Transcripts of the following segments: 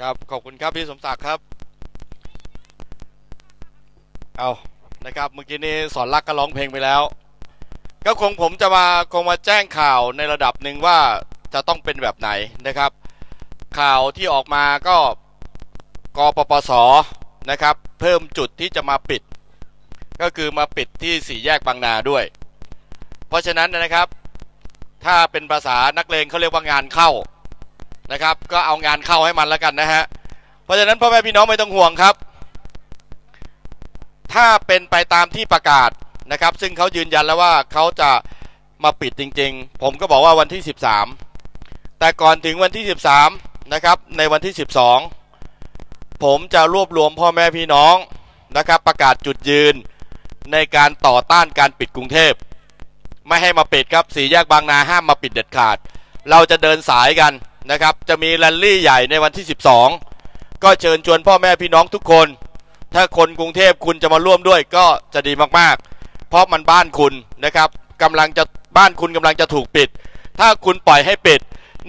ครับขอบคุณครับพี่สมศักดิ์ครับเอานะครับเมื่อกี้นี้สอนรักก็ร้องเพลงไปแล้ว ก็คงผมจะมาคงมาแจ้งข่าวในระดับหนึ่งว่าจะต้องเป็นแบบไหนนะครับ ข่าวที่ออกมาก็กปปสนะครับ เพิ่มจุดที่จะมาปิด ก็คือมาปิดที่สี่แยกบางนาด้วย เพราะฉะนั้นนะครับ ถ้าเป็นภาษานักเลงเขาเรียกว่างานเข้า นะครับ ก็เอางานเข้าให้มันแล้วกันนะฮะเพราะฉะนั้นพ่อแม่พี่น้องไม่ต้องห่วงครับ ถ้าเป็นไปตามที่ประกาศนะครับ ซึ่งเขายืนยันแล้วว่าเขาจะมาปิดจริง ๆ ผมก็บอกว่าวันที่ 13 แต่ก่อนถึงวันที่ 13นะครับในวันที่ 12 ผมจะรวบรวมพ่อแม่พี่น้องนะครับ ประกาศจุดยืนในการต่อต้านการปิดกรุงเทพ ไม่ให้มาปิดครับสีแยกบางนาห้ามมาปิดเด็ดขาด เราจะเดินสายกัน นะครับจะมีแรลลี่ใหญ่ในวันที่ 12 ก็เชิญชวนพ่อแม่พี่น้องทุกคน ถ้าคนกรุงเทพคุณจะมาร่วมด้วยก็จะดีมากๆ เพราะมันบ้านคุณนะครับกำลังจะบ้านคุณกำลังจะถูกปิด ถ้าคุณปล่อยให้ปิด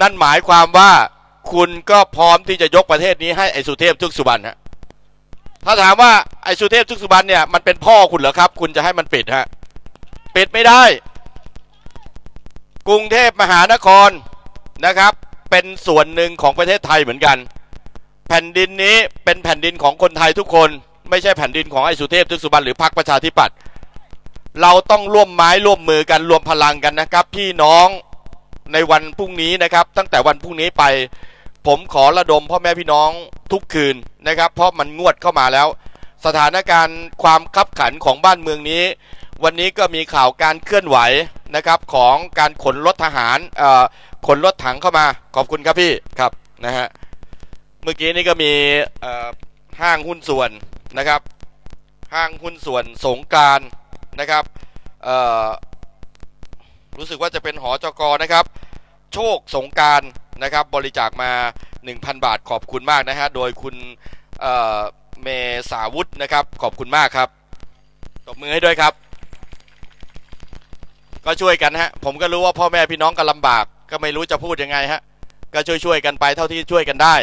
นั่นหมายความว่าคุณก็พร้อมที่จะยกประเทศนี้ให้ไอสุเทพทุกสุบรรณฮะถ้าถามว่าไอสุเทพทุกสุบรรณเนี่ยมันเป็นพ่อคุณเหรอครับ คุณจะให้มันปิดฮะปิดไม่ได้ กรุงเทพมหานครนะครับ เป็นส่วนหนึ่งของประเทศไทยเหมือนกัน แผ่นดินนี้เป็นแผ่นดินของคนไทยทุกคน ไม่ใช่แผ่นดินของไอ้สุเทพทึกสุบรรณหรือพรรคประชาธิปัตย์เราต้องร่วมไม้ร่วมมือกันรวมพลังกันนะครับ พี่น้องในวันพรุ่งนี้นะครับ ตั้งแต่วันพรุ่งนี้ไป ผมขอระดมพ่อแม่พี่น้องทุกคืนนะครับ เพราะมันงวดเข้ามาแล้ว สถานการณ์ความคับขันของบ้านเมืองนี้ วันนี้ก็มีข่าวการเคลื่อนไหว นะครับของการขนรถทหารเอ่อขนรถถังเข้ามาขอบคุณครับพี่ครับนะฮะเมื่อกี้นี่ก็มีเอ่อห้างหุ้นส่วนนะครับ ห้างหุ้นส่วนสงกรารนะครับเอ่อรู้สึกว่าจะเป็นหอจกนะครับ โชคสงกรารนะครับบริจาคมา 1,000 บาทขอบคุณมากนะฮะโดยคุณเอ่อเมษาวุฒินะครับขอบคุณมากครับตบมือให้ด้วยครับ ก็ช่วยกันฮะ ผมก็รู้ว่าพ่อแม่พี่น้องก็ลำบาก ก็ไม่รู้จะพูดยังไงฮะ ก็ช่วยๆกันไปเท่าที่ช่วยกันได้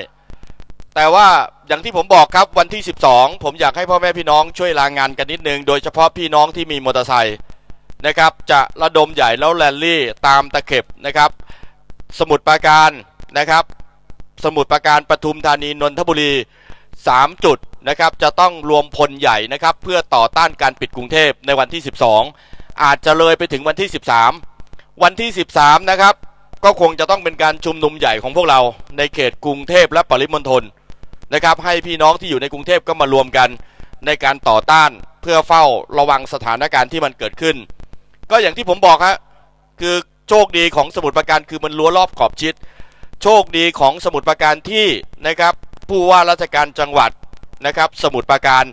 แต่ว่าอย่างที่ผมบอกครับวันที่ 12 ผมอยากให้พ่อแม่พี่น้องช่วยลางงานกันนิดนึง โดยเฉพาะพี่น้องที่มีมอเตอร์ไซค์นะครับ จะระดมใหญ่แล้วแรลลี่ตามตะเข็บนะครับ สมุทรปราการนะครับ สมุทรปราการปทุมธานีนนทบุรี 3 จุดนะครับ จะต้องรวมพลใหญ่นะครับ เพื่อต่อต้านการปิดกรุงเทพในวันที่ 12 อาจจะเลยไปถึงวันที่ 13 วันที่ 13 นะครับ ก็คงจะต้องเป็นการชุมนุมใหญ่ของพวกเราในเขตกรุงเทพและปริมณฑลนะครับ ให้พี่น้องที่อยู่ในกรุงเทพก็มารวมกันในการต่อต้านเพื่อเฝ้าระวังสถานการณ์ที่มันเกิดขึ้น ก็อย่างที่ผมบอกฮะคือโชคดีของสมุทรปราการคือมันรั้วรอบขอบชิด โชคดีของสมุทรปราการที่นะครับผู้ว่าราชการจังหวัดนะครับ สมุทรปราการ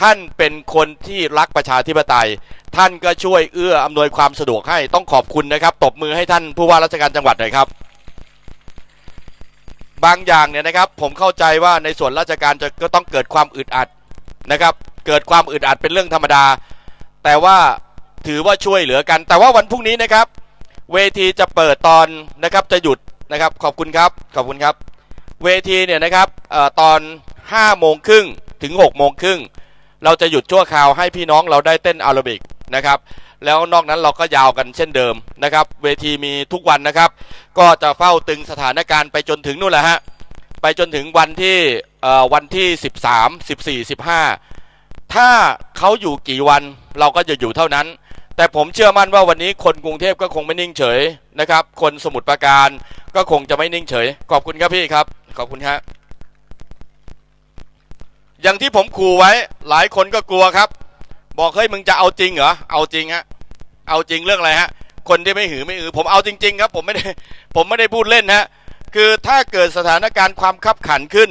ท่านเป็นคนที่รักประชาธิปไตย ท่านก็ช่วยเอื้ออำนวยความสะดวกให้ต้องขอบคุณนะครับ ตบมือให้ท่านผู้ว่าราชการจังหวัดหน่อยครับ บางอย่างเนี่ยนะครับ ผมเข้าใจว่าในส่วนราชการจะก็ต้องเกิดความอึดอัดนะครับ เกิดความอึดอัดเป็นเรื่องธรรมดา แต่ว่าถือว่าช่วยเหลือกัน แต่ว่าวันพรุ่งนี้นะครับ เวทีจะเปิดตอนนะครับจะหยุดนะครับ ขอบคุณครับ ขอบคุณครับ เวทีเนี่ยนะครับออตอน5โมงครึ่งถึง6โมงครึ่ง เราจะหยุดชั่วคราวให้พี่น้องเราได้เต้นอาราบิกนะครับ แล้วนอกนั้นเราก็ยาวกันเช่นเดิมนะครับ เวทีมีทุกวันนะครับ ก็จะเฝ้าตึงสถานการณ์ไปจนถึงนู่นแหละฮะไปจนถึงวันที่เอ่อวันที่ 13 14 15 ถ้าเขาอยู่กี่วันเราก็จะอยู่เท่านั้น แต่ผมเชื่อมั่นว่าวันนี้คนกรุงเทพก็คงไม่นิ่งเฉยนะครับ คนสมุทรปราการก็คงจะไม่นิ่งเฉย ขอบคุณครับพี่ครับ ขอบคุณครับ อย่างที่ผมขู่ไว้ หลายคนก็กลัวครับ บอกเฮ้ยมึงจะเอาจริงเหรอเอาจริงฮะเอาจริงเรื่องอะไรฮะ คนที่ไม่หือไม่อือ ผมเอาจริง ๆ ครับ ผมไม่ได้ผมไม่ได้พูดเล่นฮะคือถ้าเกิดสถานการณ์ความคับขันขึ้น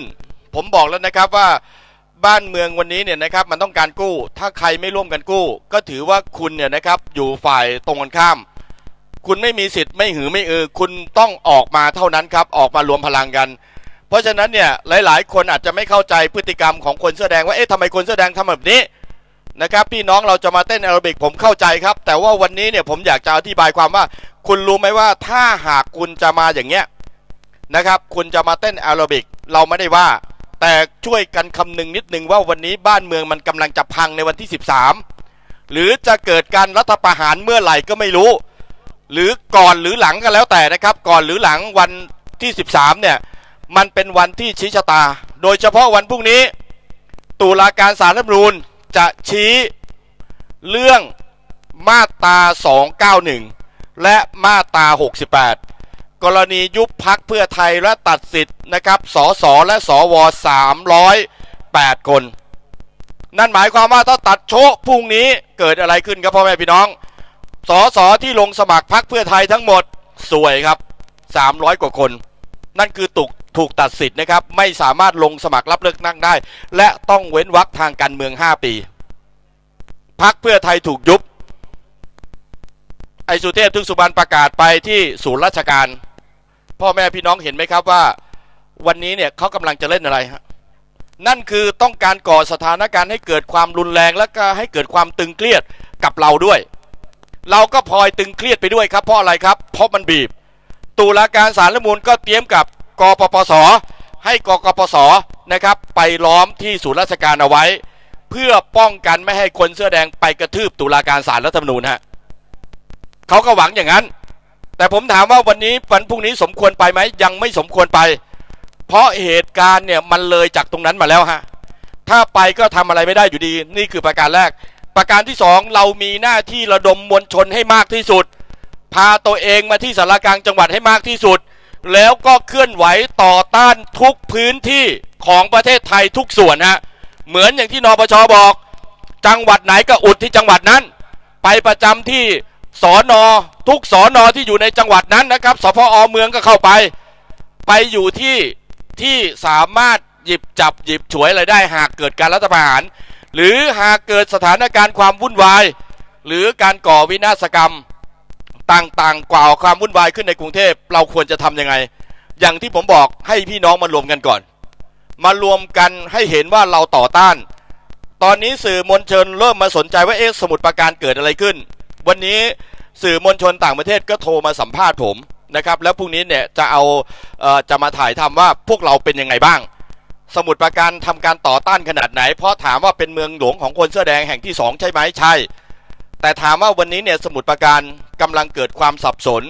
ผมบอกแล้วนะครับว่าบ้านเมืองวันนี้เนี่ยนะครับมันต้องการกู้ ถ้าใครไม่ร่วมกันกู้ ก็ถือว่าคุณเนี่ยนะครับอยู่ฝ่ายตรงกันข้าม คุณไม่มีสิทธิ์ไม่หือไม่อือ คุณต้องออกมาเท่านั้นครับ ออกมารวมพลังกัน เพราะฉะนั้นเนี่ยหลาย ๆ คนอาจจะไม่เข้าใจพฤติกรรมของคนเสื้อแดงว่าเอ๊ะทำไมคนเสื้อแดงทำแบบนี้นะครับพี่น้องเราจะมาเต้นแอโรบิกผมเข้าใจครับ แต่ว่าวันนี้เนี่ยผมอยากจะอธิบายความว่า คุณรู้ไหมว่าถ้าหากคุณจะมาอย่างเงี้ยนะครับ คุณจะมาเต้นแอโรบิกเราไม่ได้ว่า แต่ช่วยกันคำนึงนิดนึงว่าวันนี้บ้านเมืองมันกำลังจะพังในวันที่ 13 หรือจะเกิดการรัฐประหารเมื่อไหร่ก็ไม่รู้ หรือก่อนหรือหลังก็แล้วแต่นะครับ ก่อนหรือหลังวันที่ 13 เนี่ย มันเป็นวันที่ชี้ชะตา โดยเฉพาะวันพรุ่งนี้ ตุลาการสารรัฐมนูญจะชี้เรื่องมาตรา 291 และมาตรา 68 กรณียุบพักเพื่อไทยและตัดสิทธิ์นะครับ สสและสว308 คน นั่นหมายความว่าถ้าตัดโชะพรุ่งนี้เกิดอะไรขึ้นครับพ่อแม่พี่น้อง สสที่ลงสมัครพักเพื่อไทยทั้งหมดสวยครับ 300 กว่าคน นั่นคือถูก ถูกตัดสิทธิ์นะครับ ไม่สามารถลงสมัครรับเลือกตั้งได้ และต้องเว้นวรรคทางการเมือง 5 ปีพักเพื่อไทยถูกยุบ ไอสุเทพทึกสุบรรณประกาศไปที่ศูนย์ราชการ พ่อแม่พี่น้องเห็นไหมครับว่า วันนี้เนี่ยเขากำลังจะเล่นอะไรฮะนั่นคือต้องการก่อสถานการณ์ให้เกิดความรุนแรงและก็ให้เกิดความตึงเครียดกับเราด้วย เราก็พลอยตึงเครียดไปด้วยครับเพราะอะไรครับ เพราะมันบีบ ตุลาการสารรัฐมนูลก็เตรียมกับ กปปส ให้กกปสนะครับ ไปล้อมที่ศูนย์ราชการเอาไว้ เพื่อป้องกันไม่ให้คนเสื้อแดงไปกระทืบตุลาการสารรัฐธรรมนูญฮะเขาก็หวังอย่างนั้น แต่ผมถามว่าวันนี้วันพรุ่งนี้สมควรไปไหมยังไม่สมควรไป เพราะเหตุการณ์เนี่ยมันเลยจากตรงนั้นมาแล้วฮะถ้าไปก็ทำอะไรไม่ได้อยู่ดี นี่คือประการแรก ประการที่สองเรามีหน้าที่ระดมมวลชนให้มากที่สุด พาตัวเองมาที่สารกลางจังหวัดให้มากที่สุด แล้วก็เคลื่อนไหวต่อต้านทุกพื้นที่ของประเทศไทยทุกส่วนฮะเหมือนอย่างที่นปชบอก จังหวัดไหนก็อุดที่จังหวัดนั้น ไปประจำที่สอนอทุกสอนอที่อยู่ในจังหวัดนั้นนะครับสพอเมืองก็เข้าไป ไปอยู่ที่ที่สามารถหยิบจับหยิบฉวยอะไรได้หากเกิดการรัฐประหาร หรือหากเกิดสถานการณ์ความวุ่นวาย หรือการก่อวินาศกรรม ต่างๆกว่าความวุ่นวายขึ้นในกรุงเทพเราควรจะทำยังไง อย่างที่ผมบอกให้พี่น้องมารวมกันก่อน มารวมกันให้เห็นว่าเราต่อต้าน ตอนนี้สื่อมวลชนเริ่มมาสนใจว่าเอ๊ะสมุดประการเกิดอะไรขึ้น วันนี้สื่อมวลชนต่างประเทศก็โทรมาสัมภาษณ์ผมนะครับ แล้วพรุ่งนี้เนี่ยจะเอาเอ่อจะมาถ่ายทำว่าพวกเราเป็นยังไงบ้าง สมุดประการทำการต่อต้านขนาดไหน เพราะถามว่าเป็นเมืองหลวงของคนเสื้อแดงแห่งที่สองใช่ไหมใช่ แต่ถามว่าวันนี้เนี่ยสมุดประการกำลังเกิดความสับสน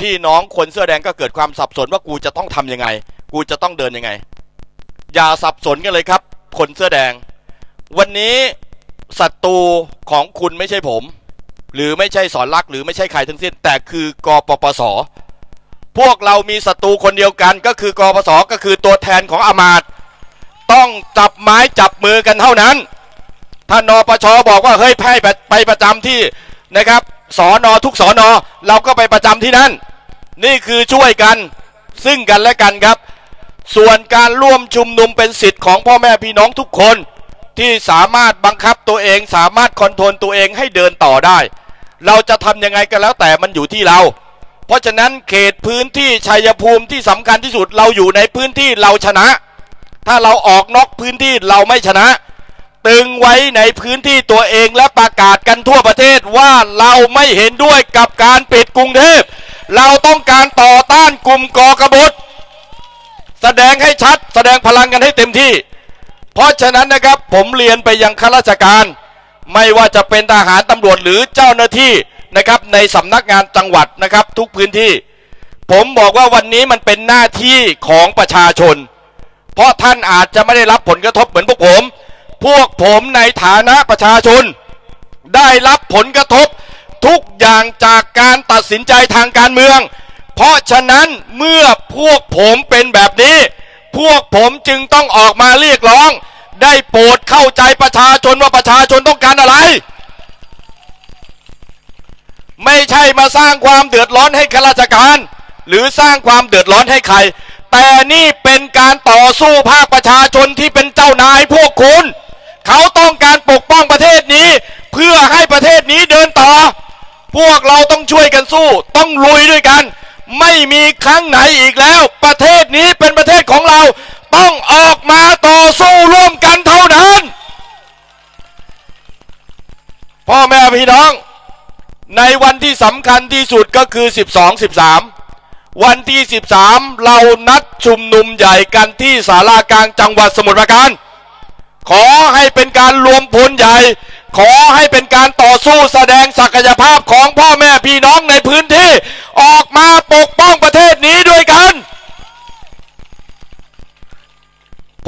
พี่น้องคนเสื้อแดงก็เกิดความสับสนว่ากูจะต้องทำยังไง กูจะต้องเดินยังไง อย่าสับสนกันเลยครับ คนเสื้อแดง วันนี้ศัตรูของคุณไม่ใช่ผม หรือไม่ใช่สอนรักหรือไม่ใช่ใครทั้งสิ้น แต่คือกปปสพวกเรามีศัตรูคนเดียวกันก็คือกปปสก็คือตัวแทนของอามาตต้องจับไม้จับมือกันเท่านั้น ถ้านปชบอกว่าเฮ้ยให้ไปไปประจำที่นะครับสอนอทุกสอนอเราก็ไปประจำที่นั่น นี่คือช่วยกันซึ่งกันและกันครับ ส่วนการร่วมชุมนุมเป็นสิทธิ์ของพ่อแม่พี่น้องทุกคนที่สามารถบังคับตัวเองสามารถคอนโทรลตัวเองให้เดินต่อได้ เราจะทำยังไงก็แล้วแต่มันอยู่ที่เรา เพราะฉะนั้นเขตพื้นที่ชัยภูมิที่สำคัญที่สุดเราอยู่ในพื้นที่เราชนะ ถ้าเราออกนอกพื้นที่เราไม่ชนะ ตึงไว้ในพื้นที่ตัวเองและประกาศกันทั่วประเทศว่าเราไม่เห็นด้วยกับการปิดกรุงเทพ เราต้องการต่อต้านกลุ่มก่อกบฏแสดงให้ชัด แสดงพลังกันให้เต็มที่ เพราะฉะนั้นนะครับผมเรียนไปยังข้าราชการ ไม่ว่าจะเป็นทหารตำรวจหรือเจ้าหน้าที่นะครับในสำนักงานจังหวัดนะครับทุกพื้นที่ ผมบอกว่าวันนี้มันเป็นหน้าที่ของประชาชน เพราะท่านอาจจะไม่ได้รับผลกระทบเหมือนพวกผม พวกผมในฐานะประชาชน ได้รับผลกระทบทุกอย่างจากการตัดสินใจทางการเมือง เพราะฉะนั้นเมื่อพวกผมเป็นแบบนี้ พวกผมจึงต้องออกมาเรียกร้อง ได้โปรดเข้าใจประชาชนว่าประชาชนต้องการอะไร ไม่ใช่มาสร้างความเดือดร้อนให้ข้าราชการ หรือสร้างความเดือดร้อนให้ใคร แต่นี่เป็นการต่อสู้ภาคประชาชนที่เป็นเจ้านายพวกคุณ เขาต้องการปกป้องประเทศนี้ เพื่อให้ประเทศนี้เดินต่อ พวกเราต้องช่วยกันสู้ ต้องลุยด้วยกัน ไม่มีครั้งไหนอีกแล้ว ประเทศนี้เป็นประเทศของเรา ต้องออกมาต่อสู้ร่วมกันเท่านั้น พ่อแม่พี่น้อง ในวันที่สำคัญที่สุดก็คือ 12 13วันที่ 13 เรานัดชุมนุมใหญ่กันที่ศาลากลางจังหวัดสมุทรปราการ ขอให้เป็นการรวมพลใหญ่ ขอให้เป็นการต่อสู้แสดงศักยภาพของพ่อแม่พี่น้องในพื้นที่ ออกมาปกป้องประเทศนี้ด้วยกัน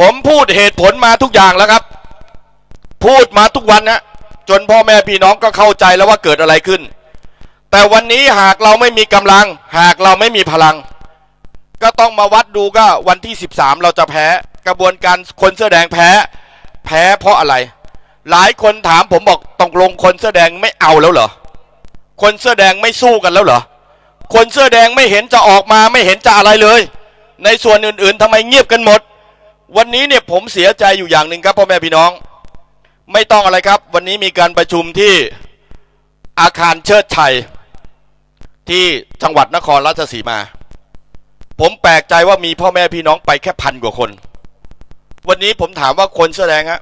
ผมพูดเหตุผลมาทุกอย่างแล้วครับ พูดมาทุกวันนะจนพ่อแม่พี่น้องก็เข้าใจแล้วว่าเกิดอะไรขึ้น แต่วันนี้หากเราไม่มีกำลัง หากเราไม่มีพลัง ก็ต้องมาวัดดูก็วันที่ 13 เราจะแพ้ กระบวนการคนเสื้อแดงแพ้ แพ้เพราะอะไร หลายคนถามผมบอกต้องลงคนเสื้อแดงไม่เอาแล้วเหรอ คนเสื้อแดงไม่สู้กันแล้วเหรอ คนเสื้อแดงไม่เห็นจะออกมาไม่เห็นจะอะไรเลย ในส่วนอื่นๆทำไมเงียบกันหมด วันนี้เนี่ยผมเสียใจอยู่อย่างหนึ่งครับพ่อแม่พี่น้อง ไม่ต้องอะไรครับ วันนี้มีการประชุมที่อาคารเชิดชัย ที่จังหวัดนครราชสีมา ผมแปลกใจว่ามีพ่อแม่พี่น้องไปแค่พันกว่าคน วันนี้ผมถามว่าคนเสื้อแดงฮะ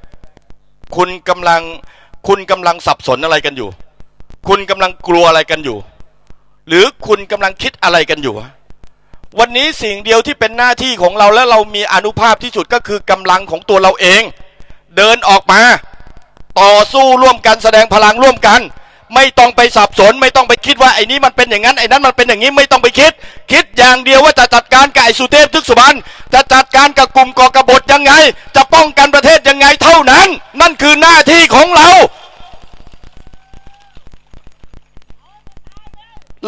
คุณกำลังคุณกำลังสับสนอะไรกันอยู่ คุณกำลังกลัวอะไรกันอยู่ หรือคุณกำลังคิดอะไรกันอยู่ฮะวันนี้สิ่งเดียวที่เป็นหน้าที่ของเราและเรามีอนุภาพที่สุดก็คือกำลังของตัวเราเอง เดินออกมา ต่อสู้ร่วมกันแสดงพลังร่วมกัน ไม่ต้องไปสับสน ไม่ต้องไปคิดว่าไอ้นี้มันเป็นอย่างนั้นไอ้นั้นมันเป็นอย่างนี้ไม่ต้องไปคิด คิดอย่างเดียวว่าจะจัดการกับไอ้สุเทพทึกสุบรรณจะจัดการกับกลุ่มก่อกบฏยังไง จะป้องกันประเทศยังไงเท่านั้น นั่นคือหน้าที่ของเรา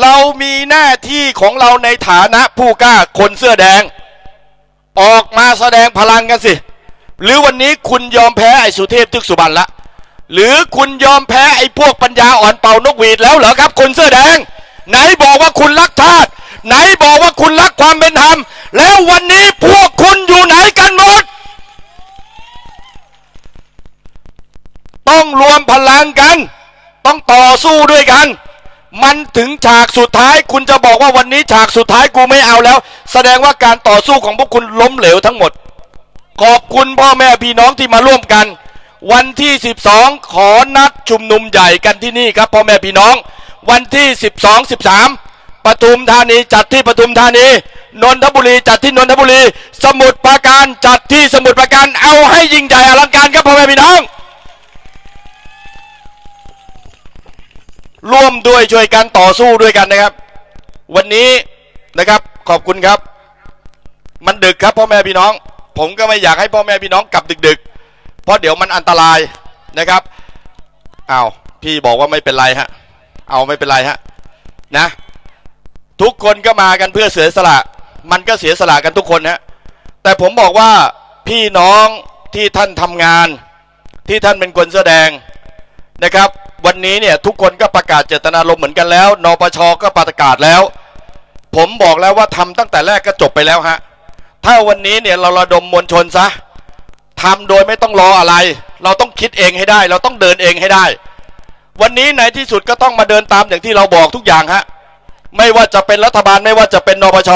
เรามีหน้าที่ของเราในฐานะผู้กล้าคนเสื้อแดง ออกมาแสดงพลังกันสิ หรือวันนี้คุณยอมแพ้ไอ้สุเทพทึกสุบรรณละ หรือคุณยอมแพ้ไอ้พวกปัญญาอ่อนเป่านกหวีดแล้วเหรอครับคนเสื้อแดง ไหนบอกว่าคุณรักชาติ ไหนบอกว่าคุณรักความเป็นธรรม แล้ววันนี้พวกคุณอยู่ไหนกันหมด ต้องรวมพลังกัน ต้องต่อสู้ด้วยกัน มันถึงฉากสุดท้าย คุณจะบอกว่าวันนี้ฉากสุดท้ายกูไม่เอาแล้ว แสดงว่าการต่อสู้ของพวกคุณล้มเหลวทั้งหมด ขอบคุณพ่อแม่พี่น้องที่มาร่วมกัน วันที่ 12 ขอนัดชุมนุมใหญ่กันที่นี่ครับพ่อแม่พี่น้อง วันที่ 12 13ปทุมธานีจัดที่ปทุมธานีนนทบุรีจัดที่นนทบุรี สมุทรปราการจัดที่สมุทรปราการเอาให้ยิ่งใหญ่อลังการครับพ่อแม่พี่น้อง ร่วมด้วยช่วยกันต่อสู้ด้วยกันนะครับ วันนี้นะครับขอบคุณครับ มันดึกครับพ่อแม่พี่น้อง ผมก็ไม่อยากให้พ่อแม่พี่น้องกลับดึกๆ เพราะเดี๋ยวมันอันตรายนะครับเอ้าพี่บอกว่าไม่เป็นไรฮะเอาไม่เป็นไรฮะนะทุกคนก็มากันเพื่อเสียสละ มันก็เสียสละกันทุกคนฮะแต่ผมบอกว่าพี่น้องที่ท่านทำงาน ที่ท่านเป็นคนแสอแดงนะครับ วันนี้เนี่ยทุกคนก็ประกาศเจตนารมณ์เหมือนกันแล้วนปชก็ประกาศแล้ว ผมบอกแล้วว่าทำตั้งแต่แรกก็จบไปแล้วฮะถ้าวันนี้เนี่ยเราระดมมวลชนซะ ทำโดยไม่ต้องรออะไร เราต้องคิดเองให้ได้ เราต้องเดินเองให้ได้ วันนี้ในที่สุดก็ต้องมาเดินตามอย่างที่เราบอกทุกอย่างฮะไม่ว่าจะเป็นรัฐบาลไม่ว่าจะเป็นนปช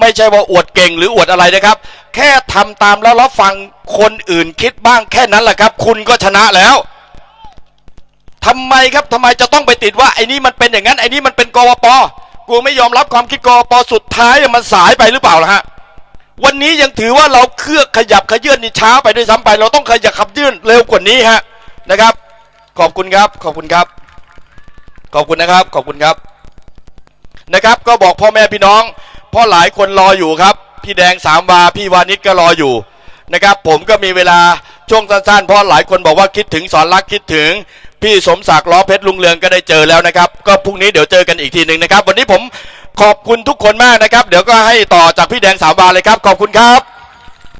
ไม่ใช่ว่าอวดเก่งหรืออวดอะไรนะครับ แค่ทำตามแล้วรับฟังคนอื่นคิดบ้างแค่นั้นแหละครับ คุณก็ชนะแล้วทำไมครับทำไมจะต้องไปติดว่าไอ้นี่มันเป็นอย่างนั้นไอ้นี่มันเป็นกวปกูไม่ยอมรับความคิดกวปสุดท้ายมันสายไปหรือเปล่าล่ะฮะ วันนี้ยังถือว่าเราเครื่อขยับขยื่นนี่ช้าไปด้วยซ้ำไป เราต้องขยับขับยื่นเร็วกว่านี้ฮะนะครับ ขอบคุณครับ ขอบคุณครับ ขอบคุณนะครับ ขอบคุณครับนะครับ ก็บอกพ่อแม่พี่น้องพราะหลายคนรออยู่ครับ พี่แดงสามวาพี่วานิชก็รออยู่นะครับ ผมก็มีเวลาช่วงสั้นๆเพราะหลายคนบอกว่าคิดถึงสอนรักคิดถึง พี่สมศักดิ์ล้อเพชรลุงเรืองก็ได้เจอแล้วนะครับ ก็พรุ่งนี้เดี๋ยวเจอกันอีกทีหนึ่งนะครับ วันนี้ผม ขอบคุณทุกคนมากนะครับ เดี๋ยวก็ให้ต่อจากพี่แดนสามวาเลยครับ ขอบคุณครับ